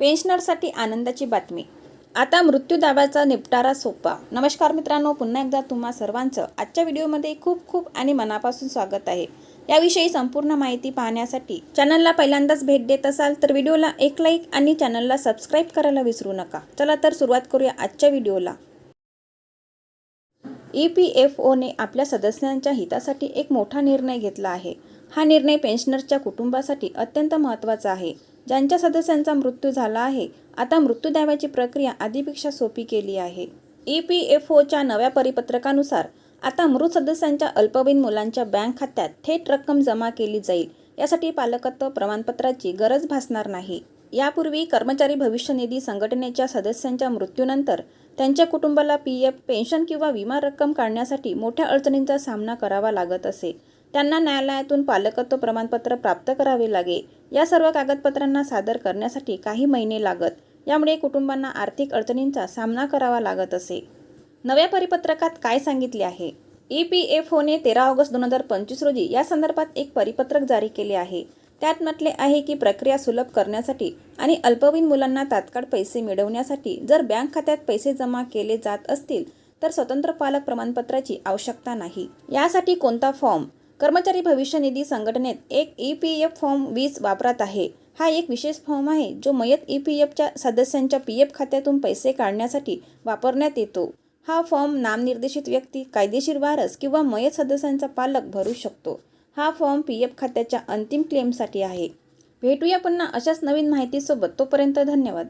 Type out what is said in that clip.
पेन्शनरसाठी आनंदाची बातमी. आता मृत्यू दाव्याचा निपटारा सोपा. नमस्कार मित्रांनो पुन्हा एकदा तुम्हा सर्वांचं आजच्या व्हिडिओमध्ये खूप खूप आणि मनापासून स्वागत आहे. याविषयी संपूर्ण माहिती पाहण्यासाठी चॅनलला पहिल्यांदाच भेट देत असाल तर व्हिडिओला एक लाईक आणि चॅनलला सबस्क्राईब करायला विसरू नका. चला तर सुरुवात करूया आजच्या व्हिडिओला. ई पी एफ ओने आपल्या सदस्यांच्या हितासाठी एक मोठा निर्णय घेतला आहे. हा निर्णय पेन्शनरच्या कुटुंबासाठी अत्यंत महत्त्वाचा आहे. ज्यांच्या सदस्यांचा मृत्यू झाला आहे आता मृत्यू द्याव्याची प्रक्रिया आधीपेक्षा सोपी केली आहे. ई पी एफ ओच्या नव्या परिपत्रकानुसार आता मृत सदस्यांच्या अल्पवयीन मुलांच्या बँक खात्यात थेट रक्कम जमा केली जाईल. यासाठी पालकत्व प्रमाणपत्राची गरज भासणार नाही. यापूर्वी कर्मचारी भविष्य निधी संघटनेच्या सदस्यांच्या मृत्यूनंतर त्यांच्या कुटुंबाला पी एफ पेन्शन किंवा विमा रक्कम काढण्यासाठी मोठ्या अडचणींचा सामना करावा लागत असे. त्यांना न्यायालयातून पालकत्व प्रमाणपत्र प्राप्त करावे लागे. या सर्व कागदपत्रांना सादर करण्यासाठी काही महिने लागत यामुळे कुटुंबांना आर्थिक अडचणींचा सामना करावा लागत असे. नव्या परिपत्रकात काय सांगितले आहे? ई पी एफ ओने तेरा ऑगस्ट दोन हजार पंचवीस रोजी या संदर्भात एक परिपत्रक जारी केले आहे. त्यात म्हटले आहे की प्रक्रिया सुलभ करण्यासाठी आणि अल्पवयीन मुलांना तात्काळ पैसे मिळवण्यासाठी जर बँक खात्यात पैसे जमा केले जात असतील तर स्वतंत्र पालक प्रमाणपत्राची आवश्यकता नाही. यासाठी कोणता फॉर्म? कर्मचारी भविष्य निधी संघटनेत एक ई पी एफ फॉर्म वीस वापरात आहे. हा एक विशेष फॉर्म आहे जो मयत ई पी एफच्या सदस्यांच्या पी एफ खात्यातून पैसे काढण्यासाठी वापरण्यात येतो. हा फॉर्म नामनिर्देशित व्यक्ती कायदेशीर वारस किंवा मयत सदस्यांचा पालक भरू शकतो. हा फॉर्म पी एफ खात्याच्या अंतिम क्लेमसाठी आहे. भेटूया पुन्हा अशाच नवीन माहितीसोबत. तोपर्यंत धन्यवाद.